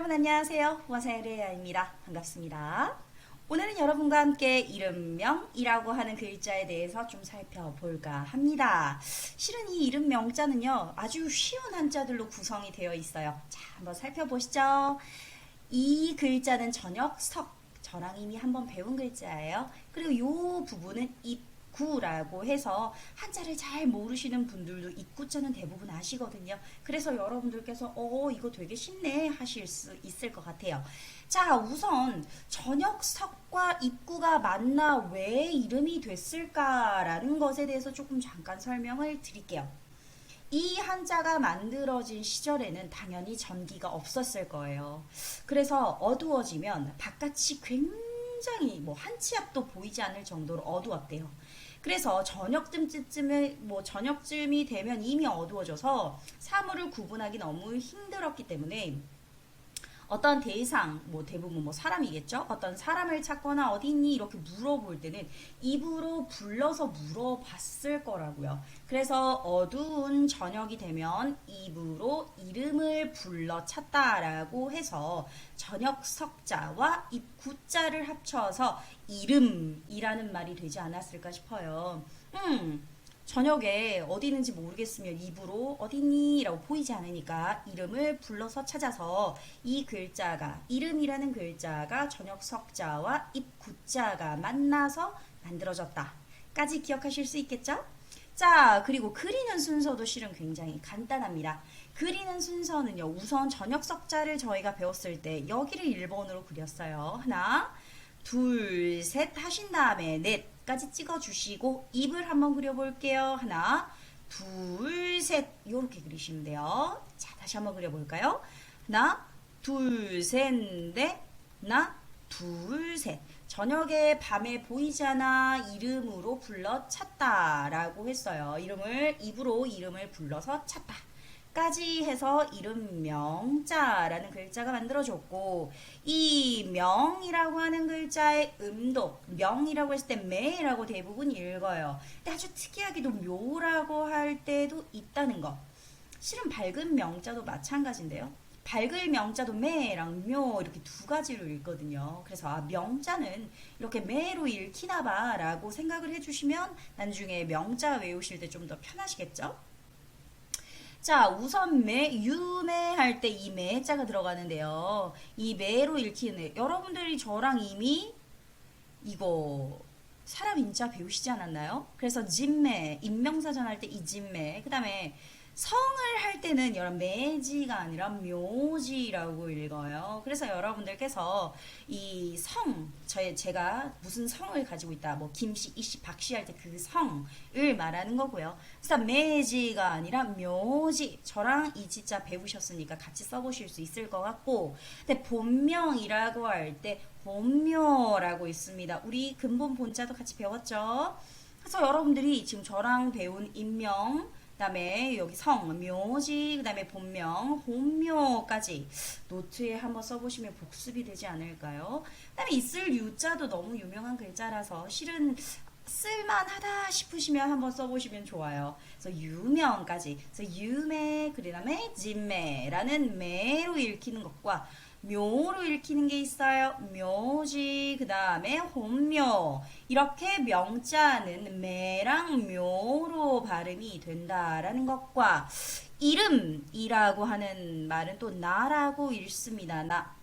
여러분 안녕하세요. 후아사레아입니다. 반갑습니다. 오늘은 여러분과 함께 이름명이라고 하는 글자에 대해서 좀 살펴볼까 합니다. 실은 이 이름명자는요, 아주 쉬운 한자들로 구성이 되어 있어요. 자, 한번 살펴보시죠. 이 글자는 저녁 석, 저랑 이미 한번 배운 글자예요. 그리고 이 부분은 입 구라고 해서 한자를 잘 모르시는 분들도 입구자는 대부분 아시거든요. 그래서 여러분들께서 어 이거 되게 쉽네 하실 수 있을 것 같아요. 자 우선 저녁석과 입구가 만나 왜 이름이 됐을까라는 것에 대해서 조금 잠깐 설명을 드릴게요. 이 한자가 만들어진 시절에는 당연히 전기가 없었을 거예요. 그래서 어두워지면 바깥이 굉장히 뭐 한 치 앞도 보이지 않을 정도로 어두웠대요. 그래서 저녁쯤쯤에 뭐 저녁쯤이 되면 이미 어두워져서 사물을 구분하기 너무 힘들었기 때문에 어떤 대상, 뭐 대부분 뭐 사람이겠죠? 어떤 사람을 찾거나 어디 있니? 이렇게 물어볼 때는 입으로 불러서 물어봤을 거라고요. 그래서 어두운 저녁이 되면 입으로 이름을 불러 찾다라고 해서 저녁 석자와 입구자를 합쳐서 이름이라는 말이 되지 않았을까 싶어요. 음. 저녁에 어디 있는지 모르겠으면 입으로 어디니? 라고 보이지 않으니까 이름을 불러서 찾아서 이 글자가 이름이라는 글자가 저녁 석자와 입 구자가 만나서 만들어졌다. 까지 기억하실 수 있겠죠? 자, 그리고 그리는 순서도 실은 굉장히 간단합니다. 그리는 순서는요, 우선 저녁 석자를 저희가 배웠을 때 여기를 1번으로 그렸어요. 하나, 둘, 셋 하신 다음에 넷 까지 찍어주시고 입을 한번 그려볼게요. 하나, 둘, 셋 이렇게 그리시면 돼요. 자, 다시 한번 그려볼까요? 하나, 둘, 셋, 넷, 하나, 둘, 셋. 저녁에 밤에 보이지 않아 이름으로 불러 찾다라고 했어요. 이름을 입으로 이름을 불러서 찾다. 까지 해서 이름 명자라는 글자가 만들어졌고 이 명이라고 하는 글자의 음도 명이라고 했을 때 매라고 대부분 읽어요. 근데 아주 특이하게도 묘라고 할 때도 있다는 거. 실은 밝은 명자도 마찬가지인데요. 밝을 명자도 매랑 묘 이렇게 두 가지로 읽거든요. 그래서 아, 명자는 이렇게 매로 읽히나 봐라고 생각을 해주시면 나중에 명자 외우실 때 좀 더 편하시겠죠? 자, 우선 매, 유매 할 때 이 매자가 들어가는데요. 이 매로 읽히는, 여러분들이 저랑 이미 이거 사람 인자 배우시지 않았나요? 그래서 진매, 인명사전 할 때 이 진매, 그 다음에 성을 할 때는 여러분 매지가 아니라 묘지라고 읽어요. 그래서 여러분들께서 이 성, 저 제가 무슨 성을 가지고 있다, 뭐 김씨, 이씨, 박씨 할 때 그 성을 말하는 거고요. 그래서 매지가 아니라 묘지. 저랑 이 지자 배우셨으니까 같이 써보실 수 있을 것 같고, 근데 본명이라고 할 때 본묘라고 있습니다. 우리 근본 본자도 같이 배웠죠. 그래서 여러분들이 지금 저랑 배운 인명 그다음에 여기 성, 묘지, 그다음에 본명, 본묘까지 노트에 한번 써보시면 복습이 되지 않을까요? 그다음에 있을 유자도 너무 유명한 글자라서 실은 쓸만하다 싶으시면 한번 써보시면 좋아요. 그래서 유명까지, 그래서 유매, 그다음에 진매라는 매로 읽히는 것과 묘로 읽히는 게 있어요. 묘지, 그 다음에 혼묘. 이렇게 명자는 매랑 묘로 발음이 된다라는 것과 이름이라고 하는 말은 또 나라고 읽습니다. 나.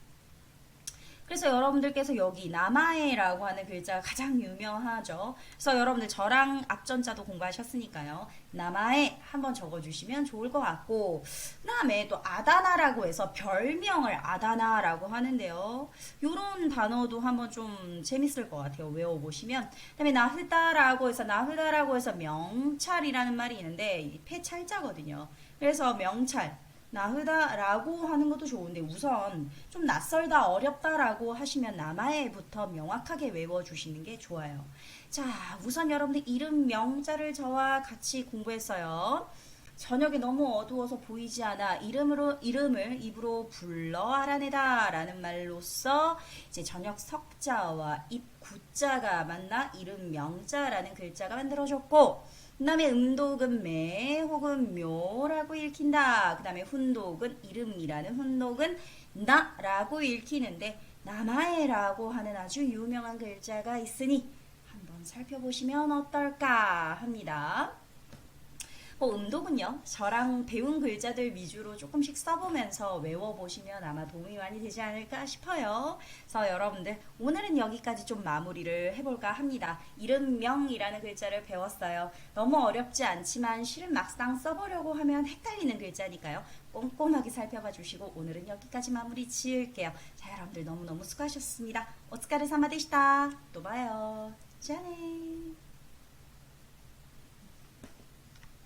그래서 여러분들께서 여기 남아에라고 하는 글자가 가장 유명하죠. 그래서 여러분들 저랑 앞전자도 공부하셨으니까요. 남아에 한번 적어주시면 좋을 것 같고 그 다음에 또 아다나라고 해서 별명을 아다나라고 하는데요. 이런 단어도 한번 좀 재밌을 것 같아요. 외워보시면 그 다음에 나흐다라고 해서 나흐다라고 해서 명찰이라는 말이 있는데 폐찰자거든요. 그래서 명찰 나흐다라고 하는 것도 좋은데 우선 좀 낯설다 어렵다라고 하시면 남아에부터 명확하게 외워주시는 게 좋아요. 자 우선 여러분들 이름 명자를 저와 같이 공부했어요. 저녁에 너무 어두워서 보이지 않아 이름으로 이름을 입으로 불러 알아내다라는 말로써 이제 저녁 석자와 입 구자가 만나 이름 명자라는 글자가 만들어졌고 그 다음에 음독은 매 혹은 묘라고 읽힌다. 그 다음에 훈독은 이름이라는 훈독은 나라고 읽히는데 나마에라고 하는 아주 유명한 글자가 있으니 한번 살펴보시면 어떨까 합니다. 어, 그 음독은요, 저랑 배운 글자들 위주로 조금씩 써보면서 외워보시면 아마 도움이 많이 되지 않을까 싶어요. 그래서 여러분들, 오늘은 여기까지 좀 마무리를 해볼까 합니다. 이름명이라는 글자를 배웠어요. 너무 어렵지 않지만 실은 막상 써보려고 하면 헷갈리는 글자니까요. 꼼꼼하게 살펴봐 주시고 오늘은 여기까지 마무리 지을게요. 자, 여러분들 너무너무 수고하셨습니다. 오츠카레 사마데시다. 또 봐요. 짜네.